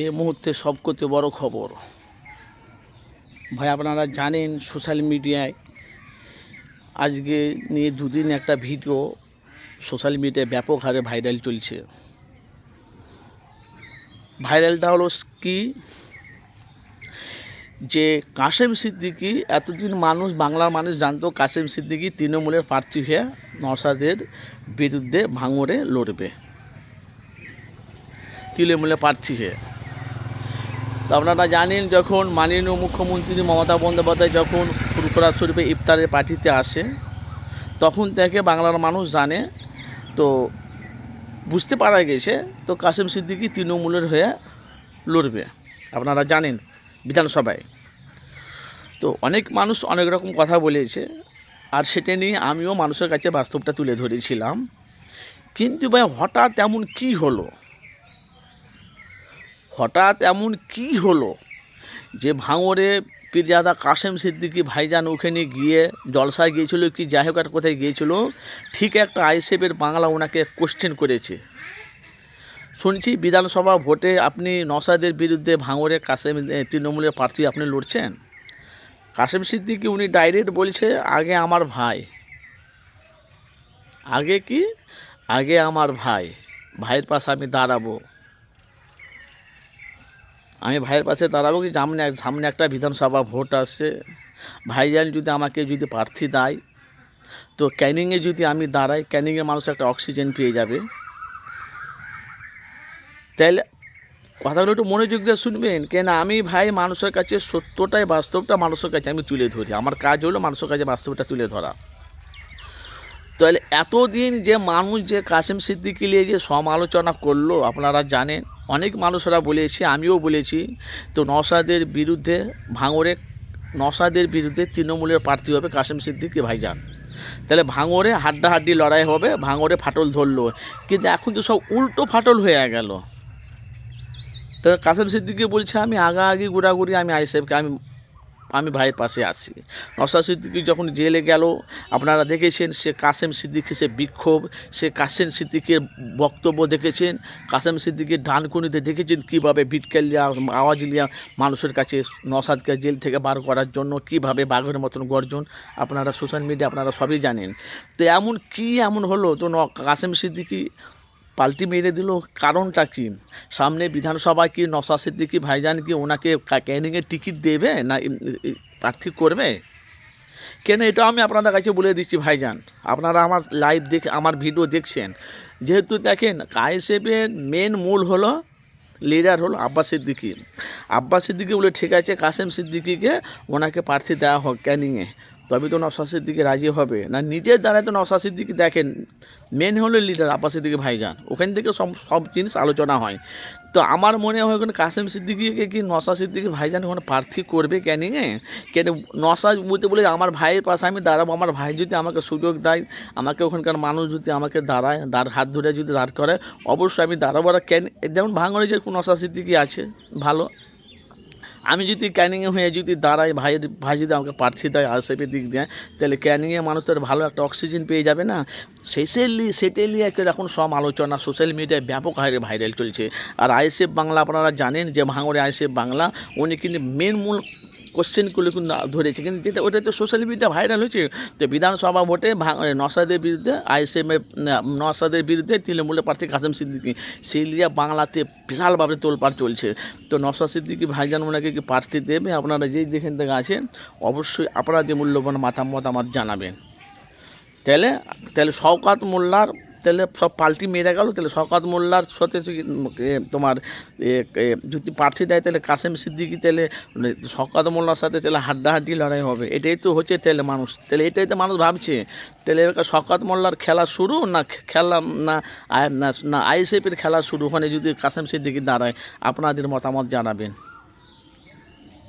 এই মুহূর্তে সবকতে বড় খবর। ভাই, আপনারা জানেন সোশ্যাল মিডিয়ায় আজকে নিয়ে দুদিন একটা ভিডিও সোশ্যাল মিডিয়ায় ব্যাপক হারে ভাইরাল চলছে। ভাইরালটা হলো কি? যে কাশেম সিদ্দিকি এতদিন মানুষ, বাংলার মানুষ জানতো কাশেম সিদ্দিকি তৃণমূলের প্রার্থী হয়ে নসাদের বিরুদ্ধে ভাঙড়ে লড়বে। তৃণমূলের প্রার্থী হয়ে। তো আপনারা জানেন যখন মাননীয় মুখ্যমন্ত্রী মমতা বন্দ্যোপাধ্যায় যখন ফুরফুরা শরীফে ইফতারের পার্টিতে আসে, তখন থেকে বাংলার মানুষ জানে। তো বুঝতে পারা গেছে, তো কাসেম সিদ্দিকি তৃণমূলের হয়ে লড়বে। আপনারা জানেন বিধানসভায়। তো অনেক মানুষ অনেক রকম কথা বলেছে, আর সেটা নিয়ে আমিও মানুষের কাছে বাস্তবটা তুলে ধরেছিলাম। কিন্তু ভাই হঠাৎ এমন কি হলো? হঠাৎ এমন কি হলো? যে ভাঙরে পীরজাদা কাশেম সিদ্দিকি ভাইজান ওখানে গিয়ে জলসায় গিয়েছিল কি? যাই হোক কোথায় গিয়েছিল? ঠিক একটা আইসেফের বাংলা ওনাকে কোশ্চেন করেছে। শুনছি বিধানসভা ভোটে আপনি নসাদের বিরুদ্ধে ভাঙরে কাশেম তৃণমূলের প্রার্থী আপনি লড়ছেন? কাশেম সিদ্দিকি উনি ডাইরেক্ট বলছে, আগে আমার ভাই। আগে কি? আগে আমার ভাই। ভাইয়ের পাশে আমি দাঁড়াবো। আমি ভাইয়ের পাশে দাঁড়াবো কি? সামনে সামনে একটা বিধানসভা ভোট আসছে। ভাইজান যদি আমাকে যদি প্রার্থী দেয়, তো ক্যানিংয়ে যদি আমি দাঁড়াই, ক্যানিংয়ে মানুষ একটা অক্সিজেন পেয়ে যাবে। তাহলে কথাগুলো একটু মনোযোগ দিয়ে শুনবেন। কেন আমি ভাই মানুষের কাছে সত্যটাই, বাস্তবটা মানুষের কাছে আমি তুলে ধরি। আমার কাজ হলো মানুষের কাছে বাস্তবটা তুলে ধরা। তাহলে এতদিন যে মানুষ যে কাসেম সিদ্দিকি নিয়ে যে সমালোচনা করল, আপনারা জানেন, অনেক মানুষরা বলেছে, আমিও বলেছি, তো নসাদের বিরুদ্ধে ভাঙরে নসাদের বিরুদ্ধে তৃণমূলের প্রার্থী হবে কাসেম সিদ্দিকি ভাইজান। তাহলে ভাঙরে হাড্ডাহাড্ডি লড়াই হবে ভাঙরে ফাটল ধরলো। কিন্তু এখন তো সব উল্টো ফাটল হয়ে গেল। তো কাসেম সিদ্দিকি বলছে, আমি আগাআগি ঘোরাঘুরি, আমি আইসেফকে আমি আমি ভাইয়ের পাশে আছি। নসা সিদ্দিকি যখন জেলে গেল, আপনারা দেখেছেন সে কাসেম সিদ্দিকি সে বিক্ষোভ, সে কাসেম সিদ্দিকের বক্তব্য দেখেছেন, কাসেম সিদ্দিকির ডানকুনিতে দেখেছেন কীভাবে বিটকেলিয়া আওয়াজ লিয়া মানুষের কাছে নসাদকে জেল থেকে বার করার জন্য কীভাবে বাঘের মতন গর্জন, আপনারা সোশ্যাল মিডিয়া আপনারা সবই জানেন। তো এমন কি এমন হলো? তো কাসেম সিদ্দিকি পাল্টি মেরে দিল, কারণটা কি? সামনে বিধানসভায় কি নসা সিদ্দিকি ভাইজান কি ওনাকে কা- ক্যানিংয়ের টিকিট দেবে না প্রার্থী করবে? কেন এটা আমি আপনাদের কাছে বলে দিচ্ছি ভাইজান। আপনারা আমার লাইভ দেখে, আমার ভিডিও দেখছেন। যেহেতু দেখেন কাইসেফের মেন মূল হলো লিডার হলো আব্বাস সিদ্দিকি। আব্বাস সিদ্দিকি বলে, ঠিক আছে, কাসেম সিদ্দিকিকে ওনাকে প্রার্থী দেওয়া হোক ক্যানিংয়ে। তবে তো নশা সিদ্দিকি রাজি হবে। না, নিজের দ্বারাই তো নশা সিদ্দিকি দেখেন মেন হলো লিডার আব্বাস সিদ্দিকি ভাইজান। ওখান থেকে সব সব জিনিস আলোচনা হয়। তো আমার মনে হয় ওখানে কাসেম সিদ্দিকিকে কি নশা সিদ্দিকি ভাইজান ওখানে প্রার্থী করবে ক্যানিংয়ে? কেন নশা বলতে বলে আমার ভাইয়ের পাশে আমি দাঁড়াবো, আমার ভাই যদি আমাকে সুযোগ দেয়, আমাকে ওখানকার মানুষ যদি আমাকে দাঁড়ায়, দাঁড়, হাত ধরে যদি দাঁড় করে, অবশ্যই আমি দাঁড়াবো। আর ক্যান যেমন ভাঙড়ে যে কোনো নশা সিদ্দিকি আছে, ভালো। আমি যদি ক্যানিংয়ে হয়ে যদি দাঁড়াই ভাইয়ের ভাই যদি আমাকে প্রার্থী দেয় আরসিপের দিক দেয়, তাহলে ক্যানিংয়ে মানুষ তার ভালো একটা অক্সিজেন পেয়ে যাবে না। সেসেলি সেটেলি একটা এখন সব আলোচনা, সোশ্যাল মিডিয়ায় ব্যাপক হারে ভাইরাল চলছে। আর আইএসএফ বাংলা আপনারা জানেন যে ভাঙড়ে আইএসএফ বাংলা, উনি কিন্তু মেন মূল কোশ্চেনগুলো কিন্তু ধরেছে। কিন্তু যেটা, ওটা তো সোশ্যাল মিডিয়া ভাইরাল হয়েছে। তো বিধানসভা ভোটে নসাদের বিরুদ্ধে আইএসএমের নসাদের বিরুদ্ধে তৃণমূলের প্রার্থী কাসেম সিদ্দিকি। সেই নিয়ে বাংলাতে বিশালভাবে তোলপাড় চলছে। তো নসা সিদ্দিকি ভাইজান ওনাকে কি প্রার্থী দেবে? আপনারা যেই যেখান থেকে আছেন, অবশ্যই আপনাদের মূল্যবান মাথা মতামত জানাবেন। তাহলে তাহলে শওকাত মোল্লার তাহলে সব পাল্টি মেরে গেল, তাহলে শওকাত মোল্লার সাথে তোমার যদি প্রার্থী দেয় তাহলে কাসেম সিদ্দিকি তাহলে শওকাত মোল্লার সাথে তাহলে হাড্ডাহাড্ডি লড়াই হবে। এটাই তো হচ্ছে তাহলে মানুষ, তাহলে এটাই তো মানুষ ভাবছে। তাহলে এবার শওকাত মোল্লার খেলা শুরু না খেলা না- না আইএসএফের খেলা শুরু? ওখানে যদি কাসেম সিদ্দিকি দাঁড়ায়, আপনাদের মতামত জানাবেন।